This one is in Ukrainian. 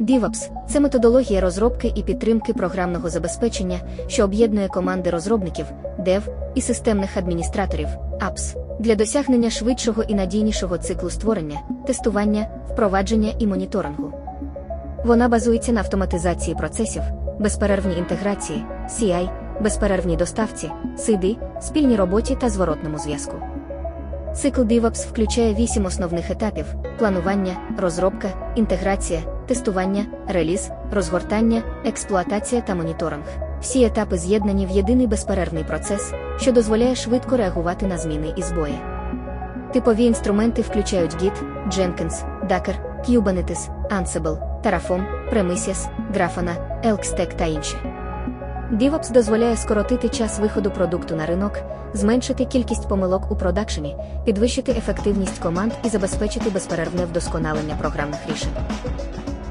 DevOps – це методологія розробки і підтримки програмного забезпечення, що об'єднує команди розробників, Dev і системних адміністраторів Apps, для досягнення швидшого і надійнішого циклу створення, тестування, впровадження і моніторингу. Вона базується на автоматизації процесів, безперервній інтеграції, CI, безперервній доставці, CD, спільній роботі та зворотному зв'язку. Цикл DevOps включає вісім основних етапів: планування, розробка, інтеграція, тестування, реліз, розгортання, експлуатація та моніторинг. Всі етапи з'єднані в єдиний безперервний процес, що дозволяє швидко реагувати на зміни і збої. Типові інструменти включають Git, Jenkins, Docker, Kubernetes, Ansible, Terraform, Prometheus, Grafana, Elk-Stack та інші. DevOps дозволяє скоротити час виходу продукту на ринок, зменшити кількість помилок у продакшені, підвищити ефективність команд і забезпечити безперервне вдосконалення програмних рішень.